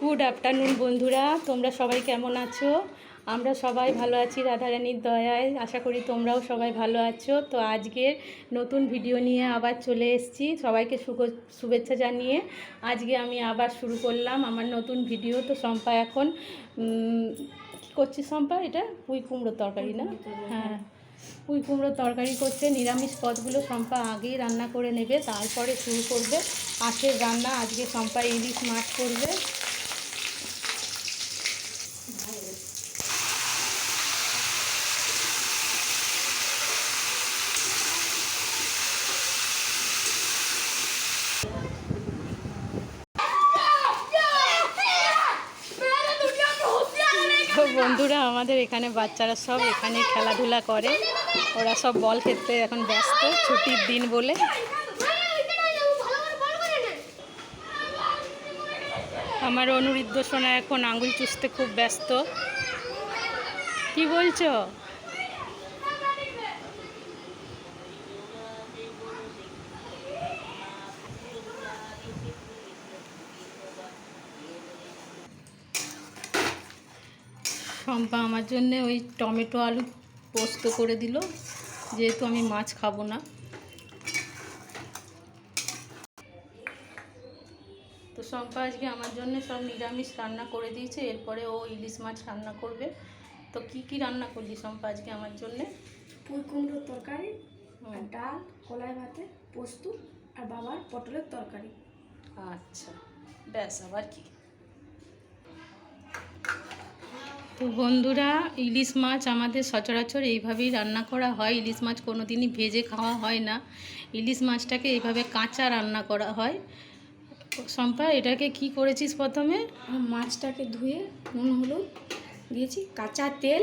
Good afternoon বন্ধুরা। তোমরা সবাই কেমন আছো? আমরা সবাই ভালো আছি রাধারানীর দয়ায়। আশা করি তোমরাও সবাই ভালো আছো। তো আজকের নতুন ভিডিও নিয়ে আবার চলে এসেছি। সবাইকে শুভ- শুভেচ্ছা জানিয়ে আজকে আমি আবার শুরু করলাম আমার নতুন ভিডিও। তো শম্পা এখন কী করছিস শম্পা এটা? পুঁই কুমড়োর তরকারি না? হ্যাঁ। পুঁই কুমড়োর তরকারি করছে। নিরামিষ পদগুলো শম্পা আগেই রান্না করে নেবে। তারপরে শুরু করবে। আখের রান্না আজকে শম্পা ইলিশ মাছ করবে। তো বন্ধুরা, আমাদের এখানে বাচ্চারা সব এখানে খেলাধুলা করে। ওরা সব বল খেতে এখন ব্যস্ত, ছুটির দিন বলে। আমার অনুরুদ্ধ সোনা এখন আঙুল চুষতে খুব ব্যস্ত। কি বলছো? শম্পা আমার জন্যে ওই টমেটো আলু পোস্ত করে দিল। যেহেতু আমি মাছ খাব না। তো শম্পা আজকে আমার জন্য সব নিরামিষ রান্না করে দিয়েছে। এরপরে ও ইলিশ মাছ রান্না করবে। তো কি কি রান্না করলি শম্পা আজকে আমার জন্যে? পুঁই কুমড়োর তরকারি ডাল কলাই ভাতে পোস্ত আর বাবার পটলের তরকারি। আচ্ছা ব্যাস আবার কি। তো বন্ধুরা ইলিশ মাছ আমাদের সচরাচর এইভাবেই রান্না করা হয়। ইলিশ মাছ কোনো দিনই ভেজে খাওয়া হয় না। ইলিশ মাছটাকে এইভাবে কাঁচা রান্না করা হয়। শম্পা এটাকে কি করেছিস প্রথমে? মাছটাকে ধুয়ে নুন হলুদ দিয়েছি। কাঁচা তেল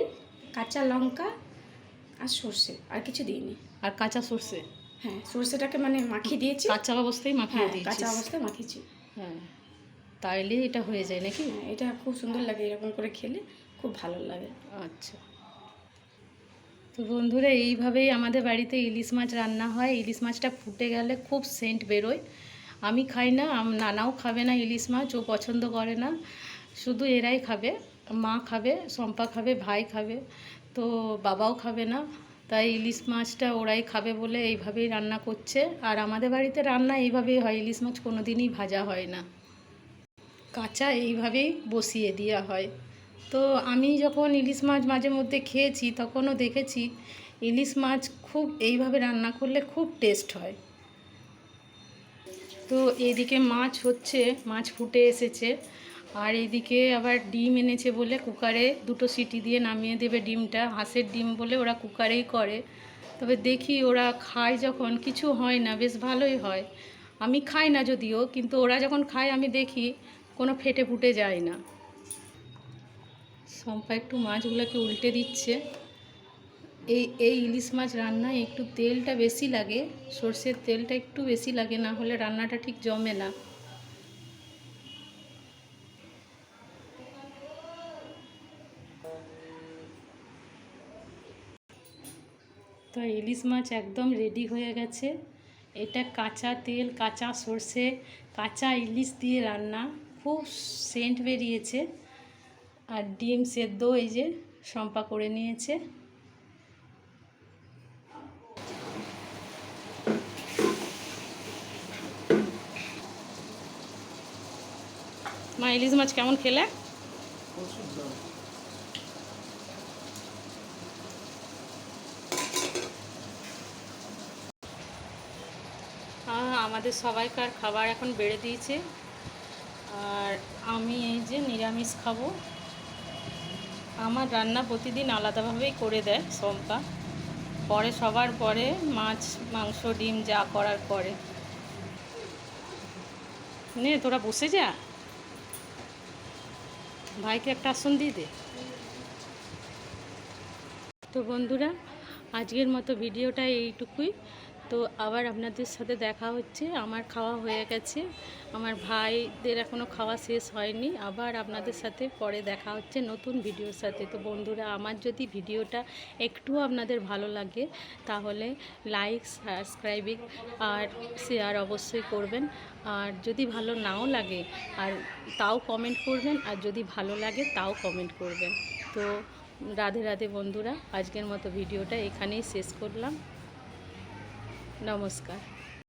কাঁচা লঙ্কা আর সর্ষে আর কিছু দিইনি। আর কাঁচা সর্ষে? হ্যাঁ সর্ষেটাকে মানে মাখিয়ে দিয়েছি। কাঁচা অবস্থায় মাখিয়ে হ্যাঁ দিয়েছিস? কাঁচা অবস্থায় মাখিয়েছি। হ্যাঁ তাইলে এটা হয়ে যায় নাকি? হ্যাঁ এটা খুব সুন্দর লাগে এরকম করে খেলে। খুব ভালো লাগে। আচ্ছা। তো বন্ধুরা, এইভাবেই আমাদের বাড়িতে ইলিশ মাছ রান্না হয়। ইলিশ মাছটা ফুটে গেলে খুব সেন্ট বেরোয়। আমি খাই না নানাও খাবে না ইলিশ মাছ, ও পছন্দ করে না। শুধু এরাই খাবে, মা খাবে, শম্পা খাবে, ভাই খাবে, তো বাবাও খাবে না। তাই ইলিশ মাছটা ওরাই খাবে বলে এইভাবেই রান্না করছে। আর আমাদের বাড়িতে রান্না এইভাবেই হয়, ইলিশ মাছ কোনো দিনই ভাজা হয় না। কাঁচা এইভাবেই বসিয়ে দেওয়া হয়। তো আমি যখন ইলিশ মাছ মাঝে মধ্যে খেয়েছি, তখনও দেখেছি ইলিশ মাছ খুব এইভাবে রান্না করলে খুব টেস্ট হয়। তো এদিকে মাছ হচ্ছে, মাছ ফুটে এসেছে। আর এদিকে আবার ডিম এনেছে বলে কুকারে, দুটো সিটি দিয়ে নামিয়ে দেবে ডিমটা, হাঁসের ডিম বলে ওরা কুকারেই করে। তবে দেখি ওরা খায় যখন, কিছু হয় না, বেশ ভালোই হয়। আমি খাই না যদিও, কিন্তু ওরা যখন খায়, আমি দেখি কোনো ফেটে ফুটে যায় না। শম্পা একটু মাছগুলোকে উল্টে দিচ্ছে। এই এই ইলিশ মাছ রান্নায় একটু তেলটা বেশি লাগে, সর্ষের তেলটা একটু বেশি লাগে, না হলে রান্নাটা ঠিক জমে না। তো ইলিশ মাছ একদম রেডি হয়ে গেছে। এটা কাঁচা তেল, কাঁচা সর্ষে, কাঁচা ইলিশ দিয়ে রান্না। খুব সেন্ট বেরিয়েছে। আর ডিম সেদ্ধ এই যে শম্পা করে নিয়েছে। মা, ইলিশ মাছ কেমন খেলে? আমাদের সবাইকার খাবার এখন বেড়ে দিয়েছে। আর আমি এই যে নিরামিষ খাব। আমার রান্না প্রতিদিন আলাদাভাবেই করে দেয় শম্পা পরে সবার পরে মাছ, মাংস, ডিম যা করার পরে নে, তোরা বসে যা। ভাইকে একটা আসন দিয়ে দে। তো বন্ধুরা, আজকের মতো ভিডিওটা এইটুকুই। তো আবার আপনাদের সাথে দেখা হচ্ছে, আমার খাওয়া হয়ে গেছে। আমার ভাইদের এখনও খাওয়া শেষ হয়নি, আবার আপনাদের সাথে পরে দেখা হচ্ছে নতুন ভিডিওর সাথে। তো বন্ধুরা, আমার যদি ভিডিওটা একটু আপনাদের ভালো লাগে, তাহলে লাইক সাবস্ক্রাইবিং আর শেয়ার অবশ্যই করবেন। আর যদি ভালো নাও লাগে, আর তাও কমেন্ট করবেন, আর যদি ভালো লাগে তাও কমেন্ট করবেন। তো রাধে রাধে বন্ধুরা, আজকের মতো ভিডিওটা এখানেই শেষ করলাম। নমস্কার।